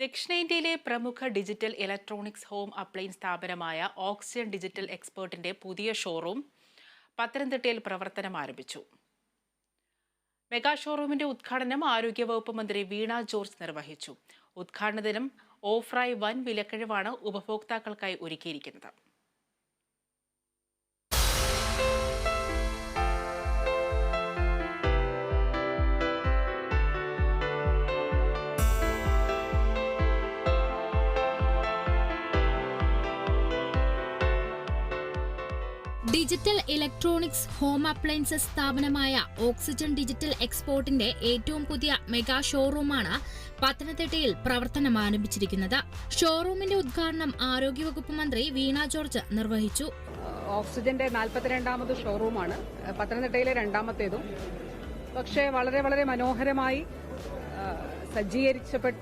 ദക്ഷിണേന്ത്യയിലെ പ്രമുഖ digital electronics home appliances സ്ഥാപനമായ ഓക്സിജൻ ഡിജിറ്റൽ എക്സ്പേർട്ടിന്റെ പുതിയ ഷോറൂം പത്തനംതിട്ടയിൽ പ്രവർത്തനം ആരംഭിച്ചു. മെഗാ ഷോറൂമിന്റെ ഉദ്ഘാടനം ആരോഗ്യവകുപ്പ് മന്ത്രി വീണ ജോർജ് നിർവഹിച്ചു. ഉദ്ഘാടന ദിനം ഓഫറായി വൻ വിലക്കിഴിവാണ് ഉപഭോക്താക്കൾക്കായി ഒരുക്കിയിരിക്കുന്നത്. ഡിജിറ്റൽ ഇലക്ട്രോണിക്സ് ഹോം അപ്ലയൻസസ് സ്ഥാപനമായ ഓക്സിജൻ ഡിജിറ്റൽ എക്സ്പോർട്ടിന്റെ ഏറ്റവും പുതിയ മെഗാ ഷോറൂമാണ് പത്തനംതിട്ടയിൽ പ്രവർത്തനം ആരംഭിച്ചിരിക്കുന്നത്. ഷോറൂമിന്റെ ഉദ്ഘാടനം ആരോഗ്യവകുപ്പ് മന്ത്രി വീണ ജോർജ് നിർവഹിച്ചു. ഓക്സിജന്റെ നാൽപ്പത്തിരണ്ടാമത് ഷോറൂമാണ്. പത്തനംതിട്ടയിലെ രണ്ടാമത്തേതും. പക്ഷേ വളരെ വളരെ മനോഹരമായി സജ്ജീകരിച്ച സജ്ജീകരിച്ചപ്പെട്ട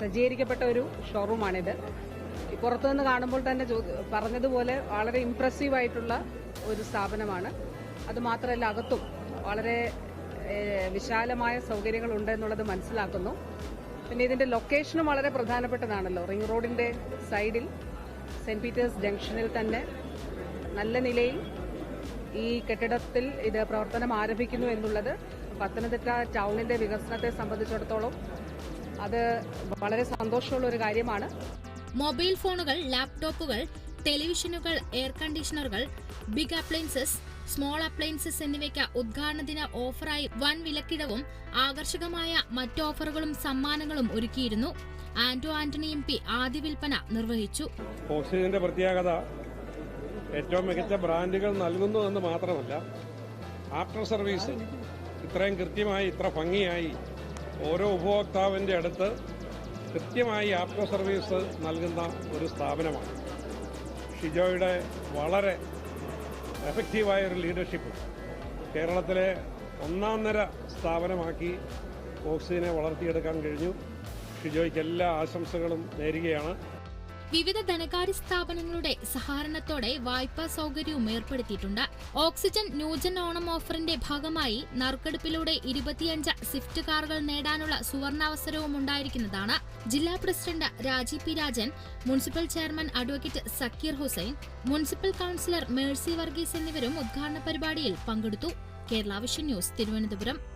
സജ്ജീകരിക്കപ്പെട്ട ഒരു ഷോറൂമാണിത്. പുറത്തുനിന്ന് കാണുമ്പോൾ തന്നെ പറഞ്ഞതുപോലെ വളരെ ഇംപ്രസീവ് ആയിട്ടുള്ള ഒരു സ്ഥാപനമാണ്. അതുമാത്രമല്ല അകത്തും വളരെ വിശാലമായ സൗകര്യങ്ങളുണ്ട് എന്നുള്ളത് മനസ്സിലാക്കുന്നു. പിന്നെ ഇതിന്റെ ലൊക്കേഷനും വളരെ പ്രധാനപ്പെട്ടതാണല്ലോ. റിംഗ് റോഡിന്റെ സൈഡിൽ സെന്റ് പീറ്റേഴ്സ് ജംഗ്ഷനിൽ തന്നെ നല്ല നിലയിൽ ഈ കെട്ടിടത്തിൽ ഇത് പ്രവർത്തനം ആരംഭിക്കുന്നു എന്നുള്ളത് പത്തനംതിട്ട ടൗണിന്റെ വികസനത്തെ സംബന്ധിച്ചിടത്തോളം അത് വളരെ സന്തോഷമുള്ള ഒരു കാര്യമാണ്. മൊബൈൽ ഫോണുകൾ ലാപ്ടോപ്പുകൾ ടെലിവിഷനുകൾ എയർ കണ്ടീഷണറുകൾ ബിഗ് അപ്ലയൻസസ് സ്മോൾ അപ്ലയൻസസ് എന്നിവയ്ക്ക് ഉദ്ഘാടന ദിന ഓഫറായി വൻ വിലക്കിടവും ആകർഷകമായ മറ്റ് ഓഫറുകളും സമ്മാനങ്ങളും ഒരുക്കിയിരുന്നു. ആന്റോ ആന്റണി എം പി ആദ്യ വിൽപ്പന നിർവഹിച്ചു. ഓക്സിജന്റെ പ്രത്യേകത ഏറ്റവും മികച്ച ബ്രാൻഡുകൾ നൽകുന്നു എന്ന് മാത്രമല്ല ആഫ്റ്റർ സർവീസ് ഇത്രയും കൃത്യമായി ഇത്ര ഭംഗിയായി ഓരോ ഉപഭോക്താവിന്റെ അടുത്ത് കൃത്യമായി ആപ്കോ സർവീസ് നൽകുന്ന ഒരു സ്ഥാപനമാണ്. ഷിജോയുടെ വളരെ എഫക്റ്റീവായ ഒരു ലീഡർഷിപ്പ് കേരളത്തിലെ ഒന്നാം നിര സ്ഥാപനമാക്കി ഓക്സിജനെ വളർത്തിയെടുക്കാൻ കഴിഞ്ഞു. ഷിജോയ്ക്ക് എല്ലാ ആശംസകളും നേരുകയാണ്. വിവിധ ധനകാര്യ സ്ഥാപനങ്ങളുടെ സഹകരണത്തോടെ വായ്പാ സൗകര്യവും ഏർപ്പെടുത്തിയിട്ടുണ്ട്. ഓക്സിജൻ ന്യൂജൻ ഓണം ഓഫറിന്റെ ഭാഗമായി നറുക്കെടുപ്പിലൂടെ ഇരുപത്തിയഞ്ച് സ്വിഫ്റ്റ് കാറുകൾ നേടാനുള്ള സുവർണാവസരവും ഉണ്ടായിരിക്കുന്നതാണ്. ജില്ലാ president Rajeev P Rajan municipal chairman advocate Zakir Hussain municipal councillor Mercy Varghese എന്നിവരും ഉദ്ഘാടന പരിപാടിയിൽ പങ്കെടുത്തു. Kerala vision news Thiruvananthapuram.